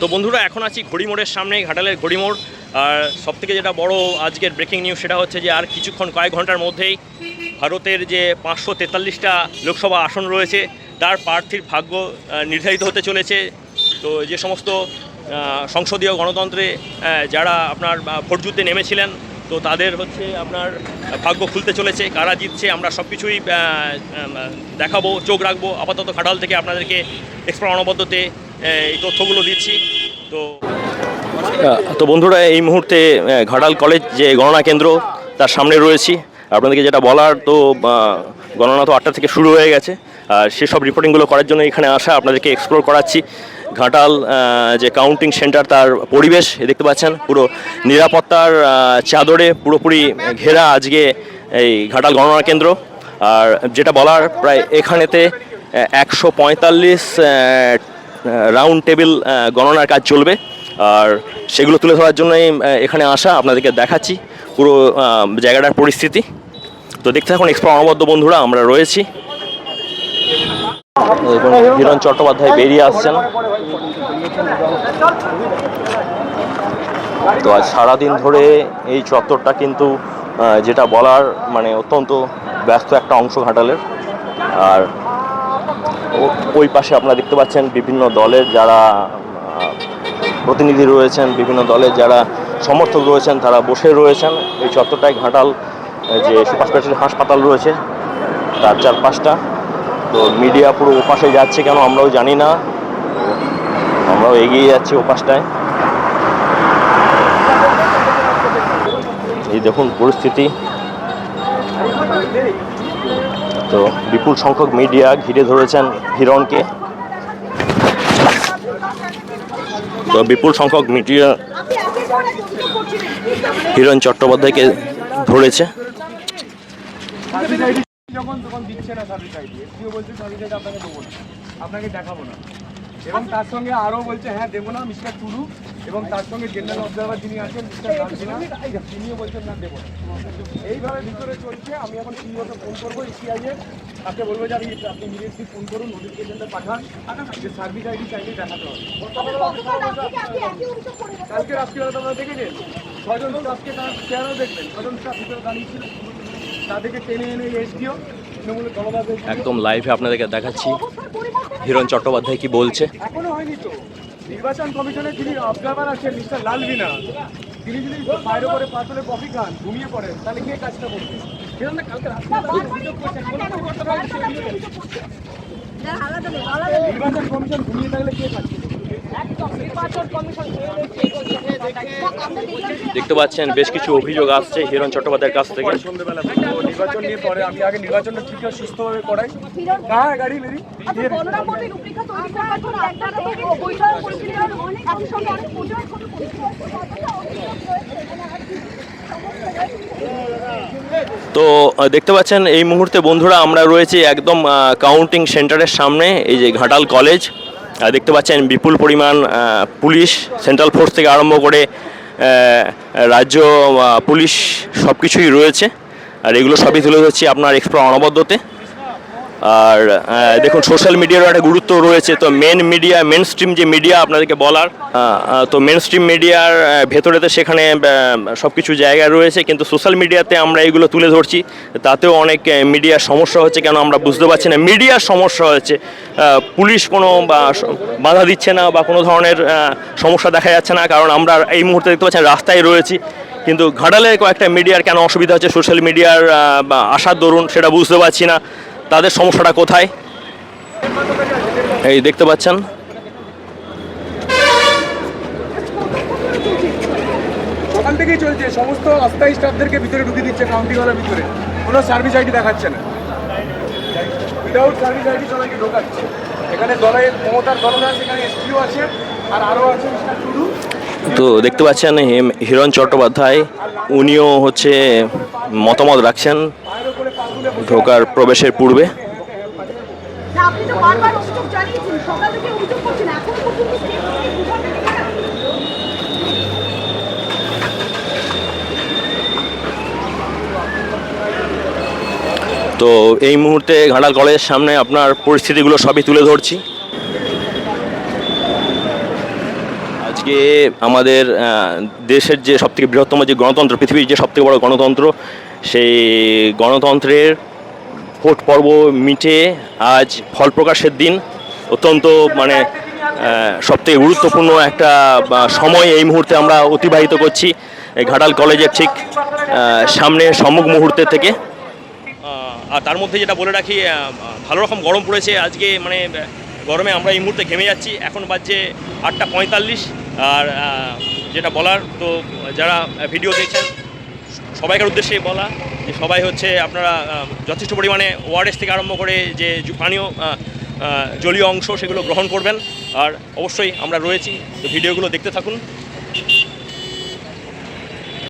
তো বন্ধুরা, এখন আছি ঘড়িমোড়ের সামনে, ঘাটালের ঘড়িমোড়। আর সব থেকে যেটা বড় আজকের ব্রেকিং নিউজ সেটা হচ্ছে যে আর কিছুক্ষণ, কয়েক ঘণ্টার মধ্যেই ভারতের যে পাঁচশো তেতাল্লিশটা লোকসভা আসন রয়েছে, তার প্রার্থীর ভাগ্য নির্ধারিত হতে চলেছে। তো যে সমস্ত সংসদীয় গণতন্ত্রে যারা আপনার ভোটযুদ্ধে ভোট যুদ্ধে নেমেছিলেন তো তাদের হচ্ছে আপনার ভাগ্য খুলতে চলেছে, কারা জিতছে, আমরা সব কিছুই দেখাবো, চোখ রাখব, আপাতত ঘাটাল থেকে আপনাদেরকে এক্সপ্রা অনবদ্যতে এই তথ্যগুলো দিচ্ছি। তো তো বন্ধুরা, এই মুহূর্তে ঘাটাল কলেজ যে গণনা কেন্দ্র, তার সামনে রয়েছি। আপনাদেরকে যেটা বলার, তো গণনা তো আটটা থেকে শুরু হয়ে গেছে। আর সেসব রিপোর্টিংগুলো করার জন্য এখানে আসা আপনাদেরকে এক্সপ্লোর করাচ্ছি। ঘাটাল যে কাউন্টিং সেন্টার তার পরিবেশ দেখতে পাচ্ছেন, পুরো নিরাপত্তার চাদরে পুরোপুরি ঘেরা আজকে এই ঘাটাল গণনা কেন্দ্র। আর যেটা বলার প্রায় এখানেতে একশো পঁয়তাল্লিশ রাউন্ড টেবিল গণনার কাজ চলবে। আর সেগুলো তুলে ধরার জন্যই এখানে আসা আপনাদেরকে দেখাচ্ছি পুরো জায়গাটার পরিস্থিতি। তো দেখতে থাকুন এক্সপ্রা অনবদ্য বন্ধুরা, আমরা রয়েছি। দেখুন হিরণ চট্টোপাধ্যায় বেরিয়ে আসছেন। তো আজ সারাদিন ধরে এই চত্বরটা কিন্তু যেটা বলার মানে অত্যন্ত ব্যস্ত একটা অংশ ঘাটালের। আর ওই পাশে আপনারা দেখতে পাচ্ছেন বিভিন্ন দলের যারা প্রতিনিধি রয়েছেন, বিভিন্ন দলের যারা সমর্থক রয়েছেন, তারা বসে রয়েছেন। এই চত্বরটায় ঘাটাল যে সুপার স্পেশাল হাসপাতাল রয়েছে, তার চারপাশটা। তো মিডিয়া পুরো ওপাশে যাচ্ছে কেন আমরাও জানি না। আমরাও এগিয়ে যাচ্ছি ওপাশটায়। এই দেখুন পরিস্থিতি। তো বিপুল সংখ্যক মিডিয়া ঘিরে ধরেছেন হিরণকে। তো বিপুল সংখ্যক মিডিয়া হিরণ চট্টোপাধ্যায়কে ধরেছে। যখন তখন দিচ্ছে না সার্ভিস আইডি এসপিও বলছে সার্ভিস আইডি আপনাকে দেবো না। আপনাকে দেখাবো না। এবং তার সঙ্গে আরও বলছে হ্যাঁ দেবো না মিস্টার টুডু এবং তার সঙ্গে জেনারেল অবজারভার যিনি আছেন মিস্টার গার্জিনা তিনিও বলছেন না দেবো না। এইভাবে ভিতরে চলছে। আমি এখন সিইওকে ফোন করব ইসিআইয়ে তাকে বলব যে আপনি আপনি ইমিডিয়েটলি ফোন করুন নোটিফিকেশনটা পাঠান। যে সার্ভিস আইডি চাইলে দেখাতে হবে। কালকে রাত্রিবেলা তোমরা দেখেছেন ছজন স্টাফকে তারা চেয়ারও দেখবেন ছজন স্টাফ ভিতরে দাঁড়িয়েছিল তাদেরকে টেনে এনে এসডিও একদম লাইভে আপনাদেরকে দেখাচ্ছি। হিরণ চট্টোপাধ্যায় কি বলছে? এখনও হয়নি তো। নির্বাচন কমিশনের যিনি অবজারভার আছেন মিস্টার লালবিনা তিনি যদি বাইরে করে পাতলে কফি খান ঘুমিয়ে পড়েন তাহলে কে কাজটা করবে। নির্বাচন কমিশন ঘুমিয়ে থাকলে কে কাজ করবে? দেখতে পাচ্ছেন বেশ কিছু অভিযোগ আসছে হিরণ চট্টোপাধ্যায়ের কাছ থেকে। সন্ধ্যেবেলা নির্বাচন নিয়ে পরে আমি আগে নির্বাচনটা ঠিক সুস্থভাবে করাই। হ্যাঁ গাড়ি মেরি তো দেখতে পাচ্ছেন এই মুহূর্তে বন্ধুরা আমরা রয়েছি একদম কাউন্টিং সেন্টারের সামনে এই যে ঘাটাল কলেজ দেখতে পাচ্ছেন বিপুল পরিমাণ পুলিশ সেন্ট্রাল ফোর্স থেকে আরম্ভ করে রাজ্য পুলিশ সব কিছুই রয়েছে। আর এগুলো সবই তুলে ধরছি আপনার এক্সপ্রা অনবদ্যতে। আর দেখুন সোশ্যাল মিডিয়ারও একটা গুরুত্ব রয়েছে। তো মেন মিডিয়া মেন স্ট্রিম যে মিডিয়া আপনাদেরকে বলার তো মেন স্ট্রিম মিডিয়ার ভেতরেতে সেখানে সব কিছু জায়গা রয়েছে, কিন্তু সোশ্যাল মিডিয়াতে আমরা এগুলো তুলে ধরছি। তাতেও অনেক মিডিয়ার সমস্যা হচ্ছে কেন আমরা বুঝতে পারছি না। মিডিয়ার সমস্যা হচ্ছে পুলিশ কোনো বা বাধা দিচ্ছে না বা কোনো ধরনের সমস্যা দেখা যাচ্ছে না, কারণ আমরা এই মুহূর্তে দেখতে পাচ্ছি রাস্তায় রয়েছি। কিন্তু ঘাটালের কয়েকটা মিডিয়ার কেন অসুবিধা হচ্ছে? সোশ্যাল মিডিয়ার আসার দরুন সেটা বুঝতে পারছি না। তাদের সমস্যাটা কোথায়? এই দেখতে পাচ্ছেন? সকাল থেকেই চলছে। সমস্ত অস্থায়ী স্টাফদেরকে ভিতরে ঢুকে দিচ্ছে ভিতরে। কোনো সার্ভিস আইডি দেখাচ্ছে না। উইদাউট সার্ভিস আইডি সবাইকে ঢোকাচ্ছে। এখানে দলের মমতার দলনা সেখানে এসপিও আছে আর আরও আছে মিস্টার তো দেখতে পাচ্ছেন হিরণ চট্টোপাধ্যায় উনিও হচ্ছে মতামত রাখছেন বাইরে করে পাগুলে বসে ঢোকার প্রবেশের পূর্বে। তো এই মুহূর্তে ঘাটাল কলেজের সামনে আপনার পরিস্থিতিগুলো সবই তুলে ধরছি। আজকে আমাদের দেশের যে সবথেকে বৃহত্তম যে গণতন্ত্র পৃথিবীর যে সবথেকে বড় গণতন্ত্র সেই গণতন্ত্রের ভোট পর্ব মিটে আজ ফল প্রকাশের দিন। অত্যন্ত মানে সবথেকে গুরুত্বপূর্ণ একটা সময় এই মুহূর্তে আমরা অতিবাহিত করছি ঘাটাল কলেজের ঠিক সামনে সম্মুখ মুহূর্তে থেকে। আর তার মধ্যে যেটা বলে রাখি ভালো রকম গরম পড়েছে। আজকে মানে গরমে আমরা এই মুহূর্তে ঘেমে যাচ্ছি। এখন বাজছে আটটা পঁয়তাল্লিশ। আর যেটা বলার, তো যারা ভিডিও দেখছেন, সবাইকার উদ্দেশ্যে বলা। সবাই হচ্ছে আপনারা যথেষ্ট পরিমাণে ওয়ারেস থেকে আরম্ভ করে যে পানীয় জলীয় অংশ সেগুলো গ্রহণ করবেন। আর অবশ্যই আমরা রয়েছি, তো ভিডিওগুলো দেখতে থাকুন।